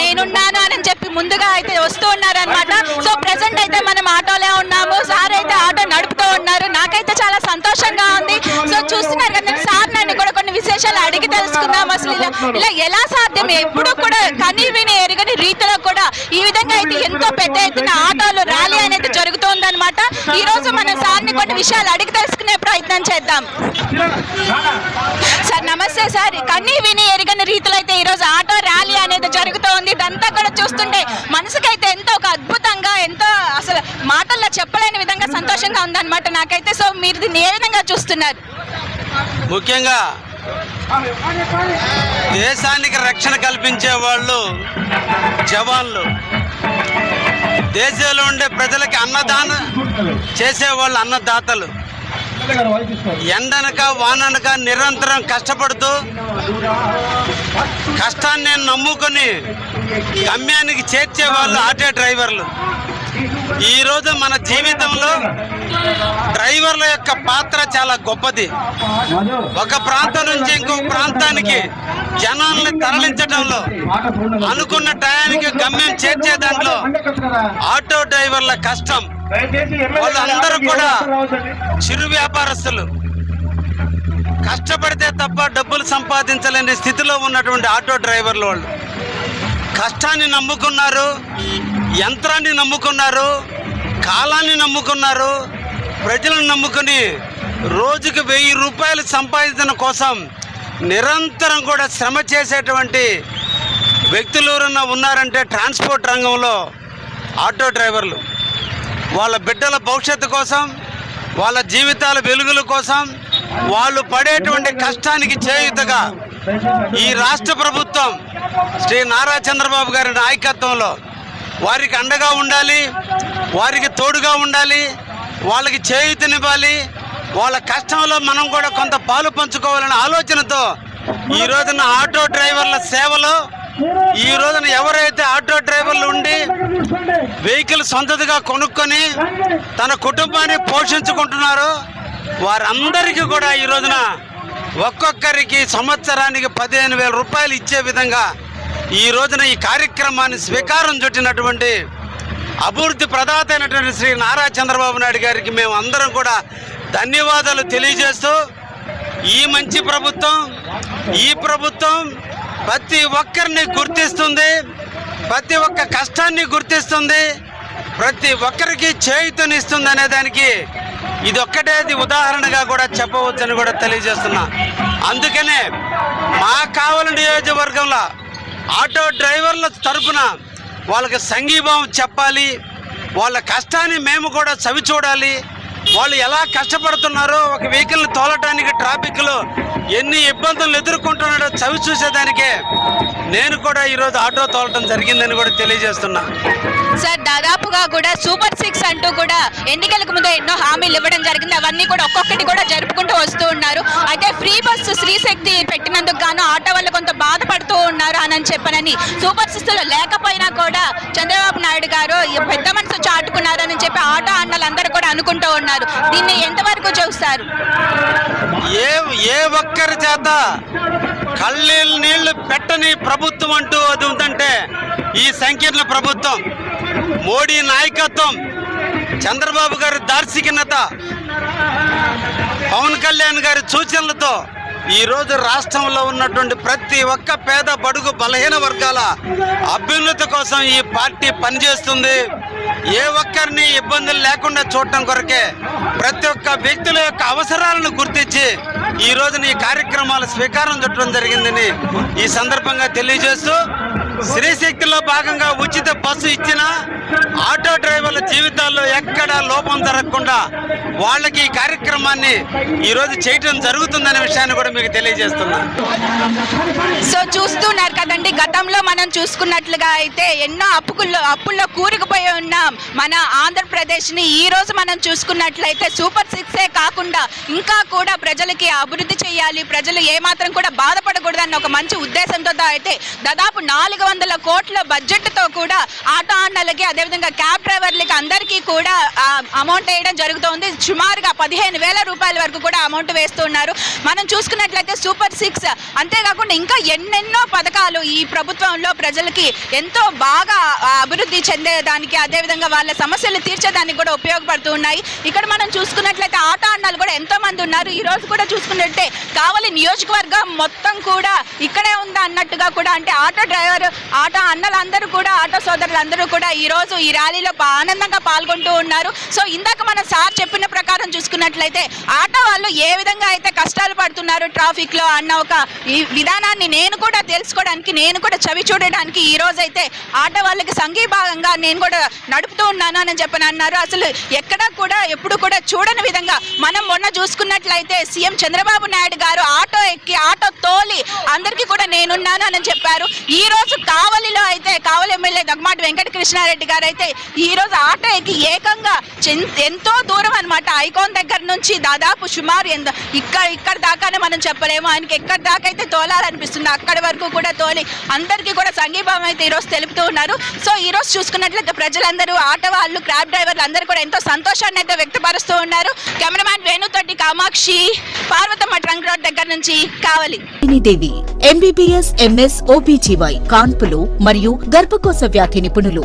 నేనున్నాను అని చెప్పి ముందుగా అయితే వస్తూ ఉన్నారు అనమాట సో ప్రెసెంట్ అయితే మనం ఆటోలో ఉన్నాము. సార్ అయితే ఆటో నడుపుతూ ఉన్నారు. నాకైతే చాలా సంతోషంగా ఉంది. సో చూస్తున్నారు కదా సార్ నన్ను కూడా కొన్ని విశేషాలు అడిగి తెలుసుకుందాం అసలు. ఇలా ఇలా ఎలా సాధ్యం? ఎప్పుడు కూడా కని విని ఎరగని రీతిలో కూడా ఈ విధంగా అయితే ఎంతో పెద్ద ఎత్తున ఆటోలు ర్యాలీ అనేది జరుగుతోందన్నమాట ఈ రోజు మన సార్ని కొన్ని విషయాలు అడిగి తెలుసుకునే ప్రయత్నం చేద్దాం. సార్ నమస్తే సార్. కన్నీ విని ఎరగని రీతిలో అయితే ఈ రోజు ఆటో ర్యాలీ అనేది జరుగుతోంది ఇదంతా కూడా చూస్తుంటే మనసుకైతే ఎంతో ఒక అద్భుతంగా ఎంతో అసలు మాటల్లో చెప్పలేని విధంగా సంతోషంగా ఉందన్నమాట నాకైతే. సో మీరు దీన్ని ఏ విధంగా చూస్తున్నారు? ముఖ్యంగా దేశానికి రక్షణ కల్పించే వాళ్ళు జవాన్లు. దేశంలో ఉండే ప్రజలకి అన్నదానం చేసేవాళ్ళు అన్నదాతలు. ఎండనక వాననక నిరంతరం కష్టపడుతూ కష్టాన్ని నమ్ముకొని గమ్యానికి చేర్చేవాళ్ళు ఆటో డ్రైవర్లు. ఈరోజు మన జీవితంలో డ్రైవర్ల యొక్క పాత్ర చాలా గొప్పది. ఒక ప్రాంతం నుంచి ఇంకో ప్రాంతానికి జనాల్ని తరలించడంలో అనుకున్న టయానికి గమ్యం చేర్చే దాంట్లో ఆటో డ్రైవర్ల కష్టం. వాళ్ళందరూ కూడా చిరు వ్యాపారస్తులు. కష్టపడితే తప్ప డబ్బులు సంపాదించలేని స్థితిలో ఉన్నటువంటి ఆటో డ్రైవర్లు వాళ్ళు. కష్టాన్ని నమ్ముకున్నారు యంత్రాన్ని నమ్ముకున్నారు కాలాన్ని నమ్ముకున్నారు ప్రజలను నమ్ముకుని రోజుకి వెయ్యి రూపాయలు సంపాదించడం కోసం నిరంతరం కూడా శ్రమ చేసేటువంటి వ్యక్తులు ఎవరన్నా ఉన్నారంటే ట్రాన్స్పోర్ట్ రంగంలో ఆటో డ్రైవర్లు. వాళ్ళ బిడ్డల భవిష్యత్తు కోసం వాళ్ళ జీవితాల వెలుగుల కోసం వాళ్ళు పడేటువంటి కష్టానికి చేయుతగా ఈ రాష్ట్ర ప్రభుత్వం శ్రీ నారా చంద్రబాబు గారి నాయకత్వంలో వారికి అండగా ఉండాలి వారికి తోడుగా ఉండాలి వాళ్ళకి చేయూతనివ్వాలి వాళ్ళ కష్టంలో మనం కూడా కొంత పాలు పంచుకోవాలనే ఆలోచనతో ఈ రోజున ఆటో డ్రైవర్ల సేవలో ఈ రోజున ఎవరైతే ఆటో డ్రైవర్లు ఉండి వెహికల్ సొంతదిగా కొనుక్కొని తన కుటుంబాన్ని పోషించుకుంటున్నారో వారందరికీ కూడా ఈ రోజున ఒక్కొక్కరికి సంవత్సరానికి పదిహేను వేల రూపాయలు ఇచ్చే విధంగా ఈ రోజున ఈ కార్యక్రమాన్ని స్వీకారం చుట్టినటువంటి అభివృద్ధి ప్రదాత అయినటువంటి శ్రీ నారా చంద్రబాబు నాయుడు గారికి మేము అందరం కూడా ధన్యవాదాలు తెలియజేస్తూ ఈ మంచి ప్రభుత్వం ఈ ప్రభుత్వం ప్రతి ఒక్కరిని గుర్తిస్తుంది ప్రతి ఒక్క కష్టాన్ని గుర్తిస్తుంది ప్రతి ఒక్కరికి చేయుతనిస్తుంది అనే దానికి ఇది ఒక్కటే ఉదాహరణగా కూడా చెప్పవచ్చని కూడా తెలియజేస్తున్నా. అందుకనే మా కావలి నియోజకవర్గంలో ఆటో డ్రైవర్ల తరఫున వాళ్ళకి సంఘీభావం చెప్పాలి వాళ్ళ కష్టాన్ని మేము కూడా చవి చూడాలి వాళ్ళు ఎలా కష్టపడుతున్నారో ఒక వెహికల్ తోలటానికి ట్రాఫిక్లో ఎన్ని ఇబ్బందులు ఎదుర్కొంటున్నాడో చవి చూసేదానికే నేను కూడా ఈరోజు ఆటో తోలటం జరిగిందని కూడా తెలియజేస్తున్నా. సార్ దాదాపుగా కూడా సూపర్ సిక్స్ అంటూ కూడా ఎన్నికలకు ముందు ఎన్నో హామీలు ఇవ్వడం జరిగింది. అవన్నీ కూడా ఒక్కొక్కటి కూడా జరుపుకుంటూ వస్తూ ఉన్నారు. అయితే ఫ్రీ బస్సు శ్రీశక్తి పెట్టినందుకు గాను ఆటో వాళ్ళు కొంత బాధపడుతూ ఉన్నారు అని చెప్పనని సూపర్ సిక్స్లో లేకపోయినా కూడా చంద్రబాబు నాయుడు గారు పెద్ద మనసు చాటుకున్నారని చెప్పి ఆటో అన్నలందరూ కూడా అనుకుంటూ ఉన్నారు. దీన్ని ఎంతవరకు చూస్తారు? ఏ ఏ ఒక్కరి చేత కళ్ళీళ్ళు నీళ్ళు పెట్టని ప్రభుత్వం అంటూ అది ఉందంటే ఈ సంకీర్ణ ప్రభుత్వం మోడీ నాయకత్వం చంద్రబాబు గారి దార్శికనత పవన్ కళ్యాణ్ గారి సూచనలతో ఈ రోజు రాష్ట్రంలో ఉన్నటువంటి ప్రతి ఒక్క పేద బడుగు బలహీన వర్గాల అభ్యున్నతి కోసం ఈ పార్టీ పనిచేస్తుంది. ఏ ఒక్కరిని ఇబ్బందులు లేకుండా చూడటం కొరకే ప్రతి ఒక్క వ్యక్తుల యొక్క అవసరాలను గుర్తించి ఈ రోజున ఈ కార్యక్రమాల స్వీకారం చుట్టడం జరిగిందని ఈ సందర్భంగా తెలియజేస్తూ శ్రీశక్తిలో భాగంగా ఉచిత బస్సు ఇచ్చిన ఆటో డ్రైవర్ల జీవితాల్లో ఎక్కడా లోప జరగకుండా వాళ్ళకి ఈ కార్యక్రమాన్ని ఈరోజు చేయటం జరుగుతుందనే విషయాన్ని కూడా మీకు తెలియజేస్తున్నా. సో చూస్తున్నారు కదండి గతంలో మనం చూసుకున్నట్లుగా అయితే ఎన్నో అప్పుకుల్లో అప్పుల్లో కూరుకుపోయి ఉన్న మన ఆంధ్రప్రదేశ్ని ఈ రోజు మనం చూసుకున్నట్లయితే సూపర్ సిక్సే కాకుండా ఇంకా కూడా ప్రజలకి అభివృద్ధి చేయాలి ప్రజలు ఏమాత్రం కూడా బాధపడకూడదన్న ఒక మంచి ఉద్దేశంతో అయితే దాదాపు నాలుగు వందల కోట్ల బడ్జెట్తో కూడా ఆటో అన్నలకి అదేవిధంగా క్యాబ్ డ్రైవర్లకి అందరికీ కూడా అమౌంట్ వేయడం జరుగుతోంది. సుమారుగా పదిహేను వేల రూపాయల వరకు కూడా అమౌంట్ వేస్తున్నారు. మనం చూసుకున్నట్లయితే సూపర్ సిక్స్ అంతేకాకుండా ఇంకా ఎన్నెన్నో పథకాలు ఈ ప్రభుత్వంలో ప్రజలకి ఎంతో బాగా అభివృద్ధి చెందేదానికి అదేవిధంగా వాళ్ళ సమస్యలు తీర్చేదానికి కూడా ఉపయోగపడుతూ ఉన్నాయి. ఇక్కడ మనం చూసుకున్నట్లయితే ఆటో అన్నాలు కూడా ఎంతో మంది ఉన్నారు. ఈ రోజు కూడా చూసుకున్నట్టే కావలి నియోజకవర్గం మొత్తం కూడా ఇక్కడే ఉందా అన్నట్టుగా కూడా అంటే ఆటో డ్రైవర్ ఆటో అన్నలందరూ కూడా ఆటో సోదరులందరూ కూడా ఈ రోజు ఈ ర్యాలీలో ఆనందంగా పాల్గొంటూ ఉన్నారు. సో ఇందాక మన సార్ చెప్పిన ప్రకారం చూసుకున్నట్లయితే ఆటో వాళ్ళు ఏ విధంగా అయితే కష్టాలు పడుతున్నారు ట్రాఫిక్లో అన్న ఒక ఈ విధానాన్ని నేను కూడా తెలుసుకోవడానికి నేను కూడా చవి చూడడానికి ఈ రోజు అయితే ఆటో వాళ్ళకి సంఘీభాగంగా నేను కూడా నడుపుతూ ఉన్నాను అని చెప్పని అన్నారు. అసలు ఎక్కడా కూడా ఎప్పుడు కూడా చూడని విధంగా మనం మొన్న చూసుకున్నట్లయితే సీఎం చంద్రబాబు నాయుడు గారు ఆటో ఎక్కి ఆటో తోలి అందరికీ కూడా నేనున్నాను అని చెప్పారు. ఈ రోజు కావలిలో అయితే కావలి ఎమ్మెల్యే దగ్గమాటి వెంకట కృష్ణారెడ్డి గారు అయితే ఈ రోజు ఆటో ఎక్కి ఏకంగా చెన్- ఎంతో దూరం అన్నమాట. ఐకాన్ దగ్గర నుంచి దాదాపు సుమారు ఎంత ఇక్కడ ఇక్కడ దాకానే మనం చెప్పలేము. ఆయనకి ఎక్కడి దాకా అయితే తోలాలనిపిస్తుంది అక్కడి వరకు కూడా తోలి అందరికీ కూడా సంఘీభావం అయితే ఈరోజు తెలుపుతూ ఉన్నారు. సో ఈ రోజు చూసుకున్నట్లయితే ప్రజలందరూ ఆటో వాళ్ళు క్రాబ్ డ్రైవర్లు అందరూ కూడా ఎంతో సంతోషాన్ని అయితే వ్యక్తపరుస్తూ ఉన్నారు. కెమెరామ్యాన్ వేణుతోటి కామాక్షి పార్వతమ్మ ట్రంక్ రోడ్ దగ్గర నుంచి కావాలి. దేవి ఎంబీబీఎస్ ఎంఎస్ ఓబీజీవై కాన్పులు మరియు గర్భకోశ వ్యాధి నిపుణులు.